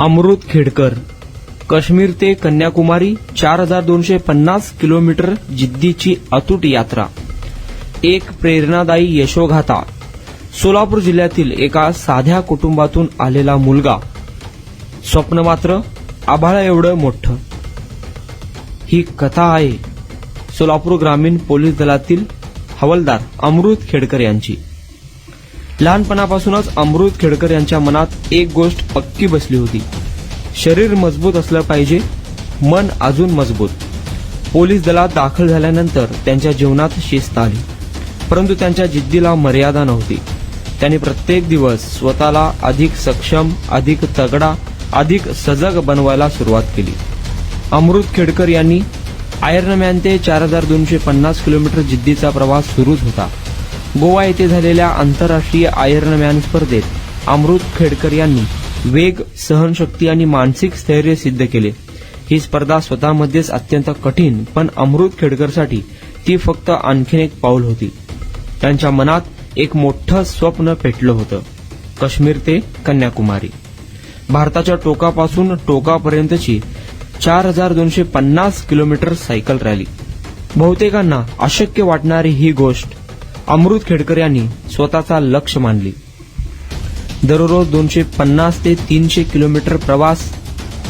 अमृत खेडकर. काश्मीर ते कन्याकुमारी चार हजार दोनशे पन्नास किलोमीटर जिद्दीची अतूट यात्रा. एक प्रेरणादायी यशोगाथा सोलापूर जिल्ह्यातील एका साध्या कुटुंबातून आलेला मुलगा. स्वप्न मात्र आभाळा एवढं मोठं. ही कथा आहे. सोलापूर ग्रामीण पोलीस दलातील हवालदार अमृत खेडकर यांची. लहानपणापासूनच अमृत खेडकर यांच्या मनात एक गोष्ट पक्की बसली होती. शरीर मजबूत असलं पाहिजे मन अजून मजबूत. पोलीस दलात दाखल झाल्यानंतर त्यांच्या जीवनात शिस्त आली. परंतु त्यांच्या जिद्दीला मर्यादा नव्हती. त्यांनी प्रत्येक दिवस स्वतःला अधिक सक्षम अधिक तगडा अधिक सजग बनवायला सुरुवात केली. अमृत खेडकर यांनी आयर्नमॅन ते चार हजार दोनशे पन्नास किलोमीटर जिद्दीचा प्रवास सुरूच होता. गोवा येथे झालेल्या आंतरराष्ट्रीय आयर्नमॅन स्पर्धेत अमृत खेडकर यांनी वेग सहनशक्ती आणि मानसिक स्थैर्य सिद्ध केले. ही स्पर्धा स्वतःमध्येच अत्यंत कठीण पण अमृत खेडकरसाठी ती फक्त आणखीन एक पाऊल होती. त्यांच्या मनात एक मोठं स्वप्न पेटलं होतं. काश्मीर ते कन्याकुमारी. भारताच्या टोकापासून टोकापर्यंतची चार हजार दोनशे पन्नास किलोमीटर सायकल रॅली. बहुतेकांना अशक्य वाटणारी ही गोष्ट अमृत खेडकर यांनी स्वतःचा लक्ष मानली. दररोज दोनशे पन्नास ते तीनशे किलोमीटर प्रवास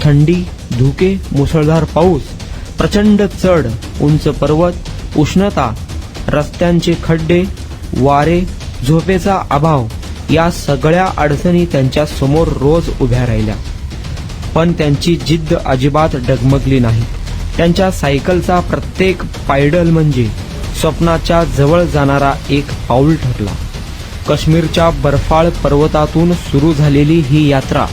थंडी धुके मुसळधार पाऊस प्रचंड चढ उंच पर्वत उष्णता रस्त्यांचे खड्डे वारे झोपेचा अभाव या सगळ्या अडचणी त्यांच्यासमोर रोज उभ्या राहिल्या. पण त्यांची जिद्द अजिबात डगमगली नाही. त्यांच्या सायकलचा प्रत्येक पायडल म्हणजे स्वप्नाच्या जवळ जाणारा एक पाऊल ठरला. काश्मीरच्या बर्फाळ पर्वतातून सुरू झालेली ही यात्रा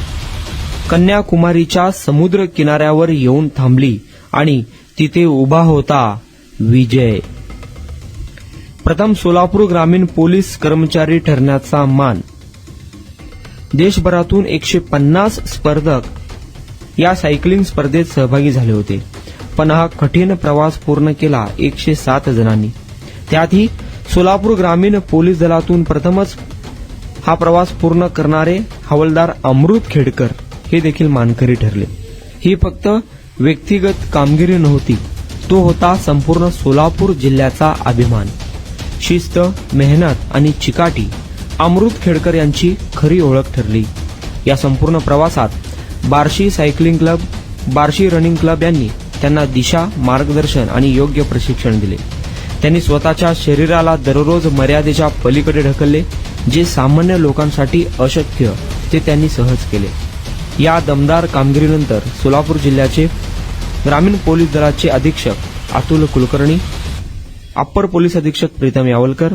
कन्याकुमारीच्या समुद्र किनाऱ्यावर येऊन थांबली आणि तिथे उभा होता विजय. प्रथम सोलापूर ग्रामीण पोलीस कर्मचारी ठरण्याचा मान. देशभरातून एकशे पन्नास स्पर्धक या सायकलिंग स्पर्धेत सहभागी झाले होते. पण हा कठीण प्रवास पूर्ण केला एकशे सात जणांनी. त्यातही सोलापूर ग्रामीण पोलीस दलातून प्रथमच हा प्रवास पूर्ण करणारे हवालदार अमृत खेडकर हे देखील मानकरी ठरले. ही फक्त व्यक्तिगत कामगिरी नव्हती तो होता संपूर्ण सोलापूर जिल्ह्याचा अभिमान. शिस्त मेहनत आणि चिकाटी अमृत खेडकर यांची खरी ओळख ठरली. या संपूर्ण प्रवासात Barshi cycling club Barshi running club यांनी त्यांना दिशा मार्गदर्शन आणि योग्य प्रशिक्षण दिले. त्यांनी स्वतःच्या शरीराला दररोज मर्यादेच्या पलीकडे ढकलले जे सामान्य लोकांसाठी अशक्य ते त्यांनी सहज केले. या दमदार कामगिरीनंतर सोलापूर जिल्ह्याचे ग्रामीण पोलीस दलाचे अधीक्षक अतुल कुलकर्णी अप्पर पोलीस अधीक्षक प्रीतम यावलकर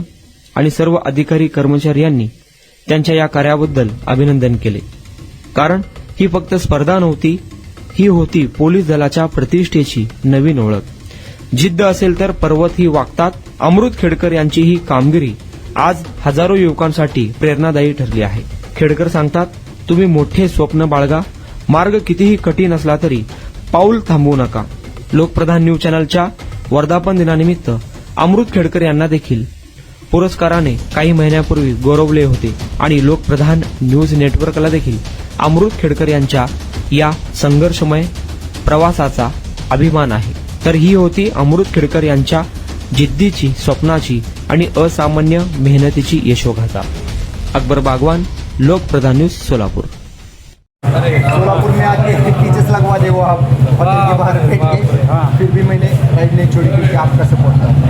आणि सर्व अधिकारी कर्मचारी यांनी त्यांच्या या कार्याबद्दल अभिनंदन केले. कारण ही फक्त स्पर्धा नव्हती ही होती पोलीस दलाच्या प्रतिष्ठेची नवीन ओळख. जिद्द असेल तर पर्वत ही वागतात अमृत खेडकर यांची ही कामगिरी आज हजारो युवकांसाठी प्रेरणादायी ठरली आहे. खेडकर सांगतात तुम्ही मोठे स्वप्न बाळगा मार्ग कितीही कठीण असला तरी पाऊल थांबवू नका. लोकप्रधान न्यूज चॅनलच्या वर्धापन दिनानिमित्त अमृत खेडकर यांना देखील पुरस्काराने काही महिन्यापूर्वी गौरवले होते आणि लोकप्रधान न्यूज नेटवर्कला देखील अमृत खेडकर यांच्या या संघर्षमय प्रवासाचा अभिमान आहे. तर ही होती अमृत खेडकर यांच्या जिद्दीची स्वप्नाची आणि असामान्य मेहनतीची यशोगाथा. अकबर बागवान लोकप्रधान न्यूज सोलापूर. सोलापुर में आके टीचर्स लगवा दे वो आप के बाहर बैठ के फिर भी मैंने नहीं छोड़ी क्योंकि आपका सपोर्ट था